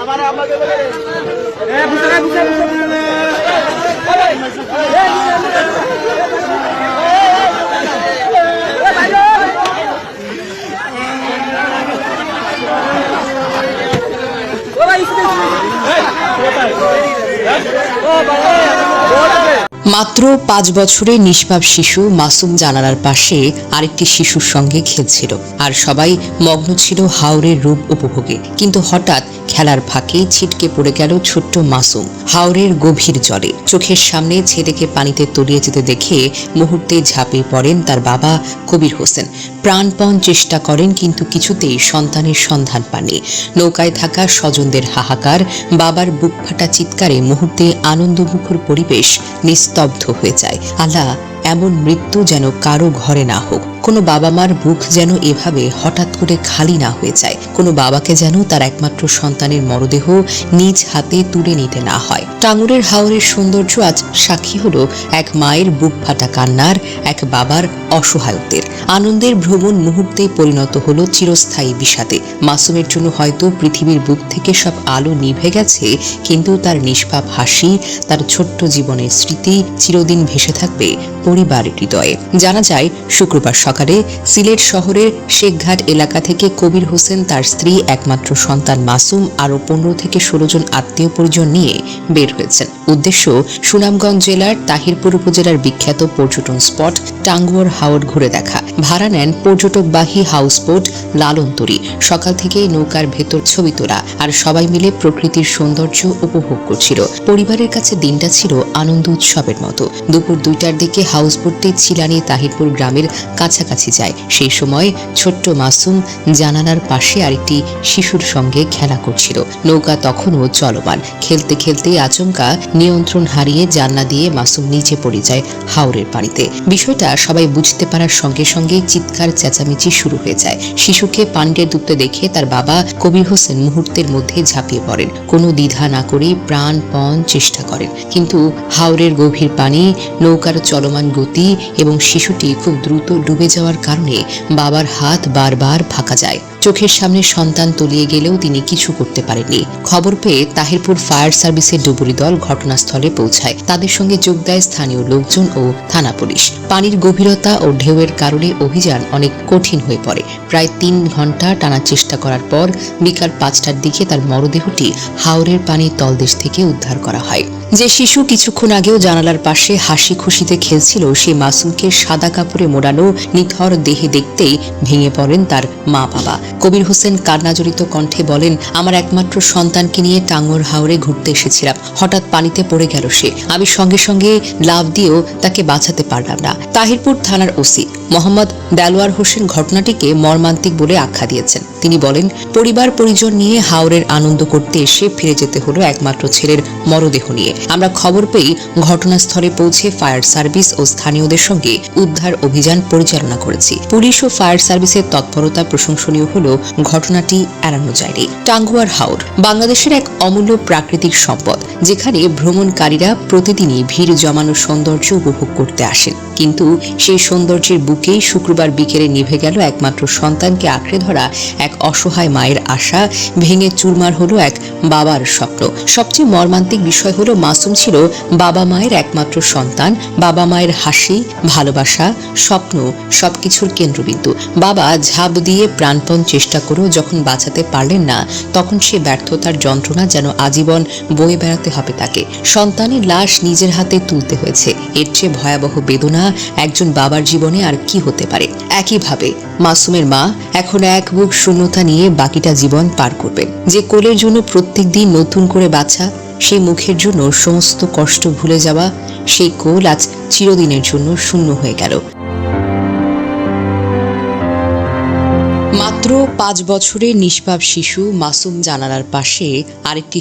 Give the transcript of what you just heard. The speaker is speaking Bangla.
আমার আব্বাকে বলে মাত্র পাঁচ বছরের নিষ্পাপ শিশু মাসুম জানালার পাশে আরেকটি শিশুর সঙ্গে খেলছিল। আর সবাই মগ্ন ছিল হাওরের রূপ উপভোগে। কিন্তু হঠাৎ খেলার ফাঁকে ছিটকে পড়ে গেল ছোট্ট মাসুম। হাওরের গভীর জলে। চোখের সামনে ছেলেকে পানিতে তলিয়ে যেতে দেখে মুহূর্তে ঝাঁপিয়ে পড়েন তার বাবা কবির হোসেন। প্রাণপণ চেষ্টা করেন কিন্তু কিছুতেই সন্তানের সন্ধান পাননি। নৌকায় থাকা স্বজনদের হাহাকার, বাবার বুক ফাটা চিৎকারে মুহূর্তে আনন্দমুখর পরিবেশ নিস্তব্ধ হয়ে যায়। আল্লাহ এমন মৃত্যু যেন কারও ঘরে না হোক। কোনো বাবা মার বুক যেন এভাবে হঠাৎ করে খালি না হয়ে যায়। কোনো বাবাকে যেন তার একমাত্র সন্তানের মরদেহ নিজ হাতে তুলে নিতে না হয়। টাঙ্গুরের হাওরের সৌন্দর্য আজ সাক্ষী হলো এক মায়ের বুক ফাটা কান্নার এক বাবার অসহায়ত্বের। আনন্দের ভ্রমণ মুহূর্তেই পরিণত হলো চিরস্থায়ী বিষাদে। মাসুমের জন্য হয়তো পৃথিবীর বুক থেকে সব আলো নিভে গেছে, কিন্তু তার নিষ্পাপ হাসি, তার ছোট্ট জীবনের স্মৃতি চিরদিন ভেসে থাকবে পরিবারের হৃদয়ে। জানা যায়, শুক্রবার সকালে সিলেট শহরের শেখঘাট এলাকা থেকে কবির হোসেন তার স্ত্রী, একমাত্র সন্তান মাসুম, আরও পনেরো থেকে ষোলো জন আত্মীয় পরিজন নিয়ে বের হয়েছেন। উদ্দেশ্য, সুনামগঞ্জ জেলার তাহিরপুর উপজেলার বিখ্যাত পর্যটন স্পট টাঙ্গুয়ার হাওর ঘুরে দেখা। ভাড়া নেন পর্যটকবাহী হাউসবোট লালন্তরী। সকাল থেকে নৌকার ভেতর ছবি তোলা আর সবাই মিলে প্রকৃতির সৌন্দর্য উপভোগ করছিল। পরিবারের কাছে দিনটা ছিল আনন্দ উৎসবের মতো। দুপুর দুইটার দিকে হাউসবোটটি ছিলানি তাহিরপুর গ্রামের কাছাকাছি যায়। সেই সময় ছোট্ট মাসুম জানালার পাশে আরেকটি শিশুর সঙ্গে খেলা করছিল। নৌকা তখনও চলমান। খেলতে খেলতে আচমকা নিয়ন্ত্রণ হারিয়ে জানলা দিয়ে মাসুম নিচে পড়ে যায় হাওরের পানিতে। বিষয়টা সবাই বুঝতে পারার সঙ্গে সঙ্গে চিৎকার চেঁচামেচি শুরু হয়ে যায়। শিশুকে পান্ডে ডুবতে দেখে তার বাবা কবির হোসেন মুহূর্তের মধ্যে ঝাঁপিয়ে পড়েন। কোনো দ্বিধা না করেই প্রাণপণ চেষ্টা করেন। কিন্তু হাওরের গভীর পানি, নৌকার চলমান গতি এবং শিশুটি খুব দ্রুত ডুবে যাওয়ার কারণে বাবার হাত বারবার ফাঁকা যায়। চোখের সামনে সন্তান তলিয়ে গেলেও তিনি কিছু করতে পারেননি। খবর পেয়ে তাহিরপুর ফায়ার সার্ভিসের ডুবুরি দল ঘটনাস্থলে পৌঁছায়। তাদের সঙ্গে যোগ দেয় স্থানীয় লোকজন ও থানা পুলিশ। পানির গভীরতা ও ঢেউয়ের কারণে অভিযান অনেক কঠিন হয়ে পড়ে। প্রায় তিন ঘণ্টা টানার চেষ্টা করার পর বিকাল পাঁচটার দিকে তার মরদেহটি হাওরের পানির তলদেশ থেকে উদ্ধার করা হয়। যে শিশু কিছুক্ষণ আগেও জানালার পাশে হাসি খুশিতে খেলছিল সেই মাসুমকে সাদা কাপড়ে মোড়ানো নিথর দেহে দেখতেই ভেঙে পড়েন তার মা বাবা। কবির হোসেন কান্নাজড়িত কণ্ঠে বলেন, আমার একমাত্র সন্তানকে নিয়ে টাঙ্গর হাওরে ঘুরতে এসেছিলাম। হঠাৎ পানিতে পড়ে গেল সে। আমি সঙ্গে সঙ্গে লাভ দিয়েও তাকে বাঁচাতে পারলাম না। তাহিরপুর থানার ওসি মোহাম্মদ দেলোয়ার হোসেন ঘটনাটিকে মর্মান্তিক বলে আখ্যা দিয়েছেন। তিনি বলেন, পরিবার পরিজন নিয়ে হাওরের আনন্দ করতে এসে ফিরে যেতে হলো একমাত্র ছেলের মরদেহ নিয়ে। আমরা খবর পেয়ে ঘটনাস্থলে পৌঁছে ফায়ার সার্ভিস ও স্থানীয়দের সঙ্গে উদ্ধার অভিযান পরিচালনা করেছি। পুলিশ ও ফায়ার সার্ভিসের তৎপরতা প্রশংসনীয় হলেও ঘটনাটি এড়ানো যায়নি। টাঙ্গুয়ার হাওর বাংলাদেশের এক অমূল্য প্রাকৃতিক সম্পদ, যেখানে ভ্রমণকারীরা প্রতিদিনই ভিড় জমানো সৌন্দর্য উপভোগ করতে আসেন। কিন্তু সেই সৌন্দর্যের বুকেই শুক্রবার বিকেলে নিভে গেল একমাত্র সন্তানকে আঁকড়ে ধরা এক অসহায় মায়ের আশা। ভেঙে চুরমার হলো এক বাবার স্বপ্ন। সবচেয়ে মর্মান্তিক বিষয় হলো, মাসুম ছিল বাবা মায়ের একমাত্র সন্তান। বাবা মায়ের হাসি, ভালোবাসা, স্বপ্ন সবকিছুর কেন্দ্রবিন্দু। বাবা ঝাঁপ দিয়ে প্রাণপণ চেষ্টা করেও যখন বাঁচাতে পারলেন না, তখন সে ব্যর্থতার যন্ত্রণা যেন আজীবন বয়ে বেড়াতে হবে তাকে। সন্তানের লাশ নিজের হাতে তুলতে হয়েছে। এর চেয়ে ভয়াবহ বেদনা একজন বাবার জীবনে আর কি হতে পারে? একইভাবে, মাসুমের মা এখন এক বুক শূন্যতা নিয়ে বাকিটা জীবন পার করবেন যে কোলের জন্য প্রত্যেক দিন নতুন করে বাছা, সেই মুখের জন্য সমস্ত কষ্ট ভুলে যাওয়া, সেই কোল আজ চিরদিনের জন্য শূন্য হয়ে গেল। মাত্র পাঁচ বছরের নিষ্পাপ শিশু মাসুম জানালার পাশে আরেকটি